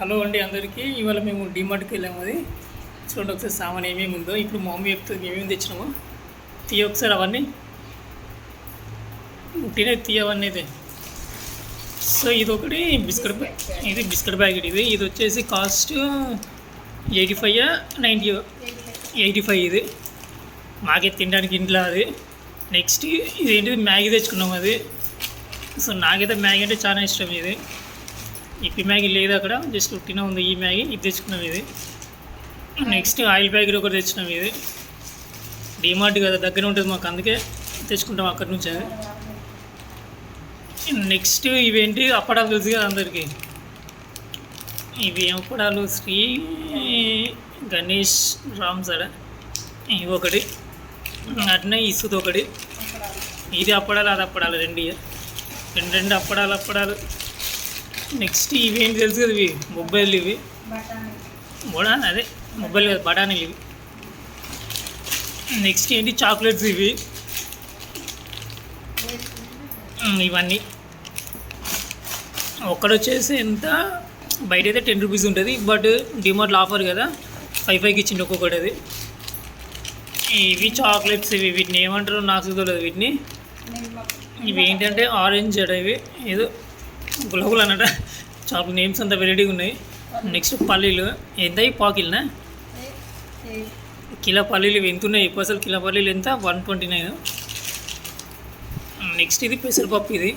Hello అండి అందరికీ. ఇవాళ మేము డిమార్ట్కి వెళ్ళాము అది. చూడండి ఒకసారి సామాన్ ఏమేమి ఉందో. ఇప్పుడు మా మమ్మీ చెప్తుంది ఏమేమి తెచ్చినామో. తీయ ఒకసారి అవన్నీ. ఉట్టినే తీయవన్నీ అయితే. సో ఇది ఒకటి బిస్కెట్ బ్యాగ్ ఇది బిస్కెట్ ప్యాకెట్ ఇది. ఇది వచ్చేసి cost eighty five ninety eighty five ఇది. మాకే తినడానికి ఇంట్లో అది. నెక్స్ట్ ఇది ఏంటిది మ్యాగీ తెచ్చుకున్నాం అది. సో నాకైతే మ్యాగీ అంటే చాలా ఇష్టం ఇది. ఇప్పి మ్యాగీ లేదు అక్కడ జస్ట్ ఉట్టిన ఉంది ఈ మ్యాగీ ఇది తెచ్చుకున్నాం ఇది. నెక్స్ట్ ఆయిల్ ప్యాకెట్ ఒకటి తెచ్చినాం ఇది. డిమార్ట్ కదా దగ్గర ఉంటుంది మాకు అందుకే తెచ్చుకుంటాం అక్కడి నుంచి అది. నెక్స్ట్ ఇవేంటి? అప్పడాలు తెలుసు కదా అందరికీ. ఇవి అప్పడాలు? శ్రీ గణేష్ రామ్ సడ ఇవి ఒకటి. అట్నే ఇసుది ఒకటి. ఇది అప్పడాలు అది అప్పడాలు రెండు రెండు రెండు అప్పడాలు అప్పడాలు. నెక్స్ట్ ఇవేం తెలుసు కదా ఇవి? మొబైల్ ఇవి. బొడా అదే మొబైల్ కదా బఠానీలు ఇవి. నెక్స్ట్ ఏంటి? చాక్లెట్స్ ఇవి. ఇవన్నీ. ఒక్కడొచ్చేసి ఎంత? బయట అయితే టెన్ రూపీస్ ఉంటుంది బట్ డిమార్ట్లో ఆఫర్ కదా. ఫైవ్ ఫైవ్కి ఇచ్చింది ఒక్కొక్కటి అది. ఇవి చాక్లెట్స్ ఇవి వీటిని ఏమంటారు నాకు తెలియదు వీటిని. ఇవి ఏంటంటే ఆరెంజ్ ఇవి. ఏదో గులగులు అన్నట చాక్లెట్ నేమ్స్ అంతా వెరైటీగా ఉన్నాయి. నెక్స్ట్ పల్లీలు. ఎంత పాకిల్నా కిలో పల్లీలు ఇవి ఎంత ఉన్నాయి? ఇప్పుడు అసలు కిలో పల్లీలు ఎంత? వన్ ట్వంటీ నైన్ నెక్స్ట్ ఇది పెసరపప్పు ఇది.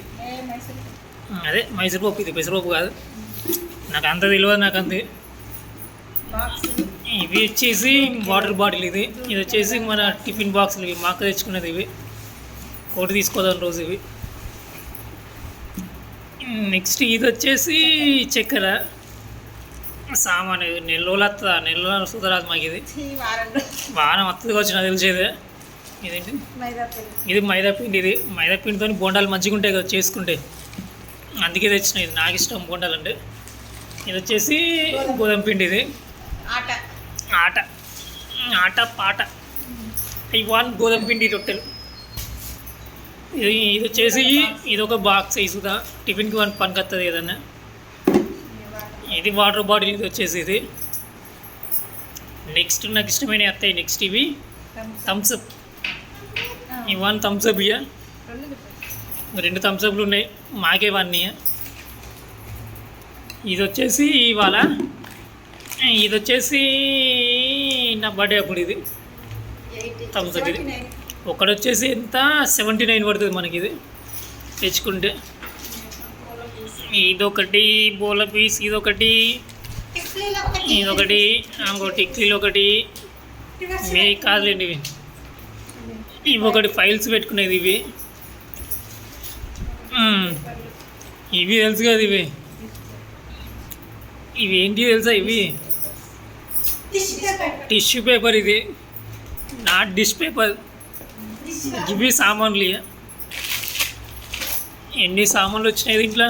అదే మైసూర్ పప్పు ఇది. పెసరపప్పు కాదు. నాకు అంత తెలియదు నాకు అంతే. ఇవి వచ్చేసి వాటర్ బాటిల్ ఇది. ఇది వచ్చేసి మన టిఫిన్ బాక్సులు ఇవి. మాకు తెచ్చుకున్నది ఇవి. కోటి తీసుకోదాం రోజు ఇవి. నెక్స్ట్ ఇది వచ్చేసి చక్కెర. సామాన్ నెల రోజులు వస్తుందా నెల రోజులు సుధరాదు మాకు ఇది వారం వస్తుంది వచ్చి నాకు తెలిసేదే. ఇదేంటి? ఇది మైదా పిండి ఇది మైదా పిండితో బోండాలు మంచిగా ఉంటాయి కదా చేసుకుంటే. అందుకే తెచ్చిన ఇది నాకు ఇష్టం బోండాలు అంటే ఇది వచ్చేసి గోధుమ పిండి ఇది. ఆట. ఆట. ఆట పాట. ఐ వాన్ గోధుమ పిండి రొట్టెలు. ఇది ఇది వచ్చేసి ఇది ఒక బాక్స్ ఇసుదా టిఫిన్కి వన్ పనికొస్తుంది ఏదన్నా. ఇది వాటర్ బాటిల్ ఇది వచ్చేసి ఇది. నెక్స్ట్ నాకు ఇష్టమైన వస్తాయి నెక్స్ట్ ఇవి. థమ్స్అప్ ఈ వన్ థమ్స్అప్ ఇయ్య. రెండు థమ్స్అప్లు ఉన్నాయి. మాకే వన్ ఇది వచ్చేసి ఇవాళ ఇది వచ్చేసి నా బర్త్డే అప్పుడు ఇది. Up ఇది. ఒకటి వచ్చేసి ఎంత? సెవెంటీ నైన్ పడుతుంది మనకి ఇది. తెచ్చుకుంటే. ఇదొకటి బోల పీస్ ఇదొకటి ఇదొకటి ఇంకోటి టిక్లీలు ఒకటి. ఇవి కాదులేండి ఇవి. ఇవి ఒకటి ఫైల్స్ పెట్టుకునేది ఇవి. ఇవి తెలుసు కదా ఇవి. ఇవి ఏంటి తెలుసా ఇవి? టిష్యూ పేపర్ ఇది. నాట్ డిష్ పేపర్ ఇవి సామాన్లు. ఎన్ని సామాన్లు వచ్చినాయి దీంట్లో.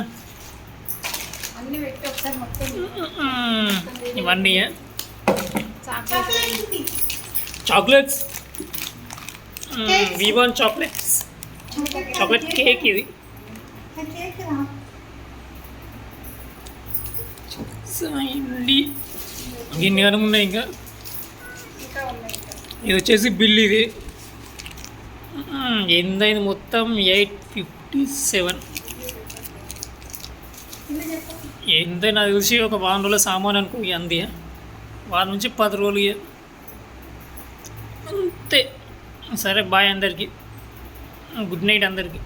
ఇవన్నీ chocolate chocolates. V one chocolates chocolate cake. ఇది. గిన్నె గనం ఉన్నాయి ఇంకా. ఇది వచ్చేసి బిల్ ఇది. Hmm, ఎంతైంది? మొత్తం ఎయిట్ ఫిఫ్టీ సెవెన్. ఇన్ని నాకు తెలిసి ఒక వారం రోజుల సామాన్ అనుకో అంది. వారం నుంచి పది రోజులు అంతే. సరే బాయ్ అందరికీ. గుడ్ నైట్ అందరికీ.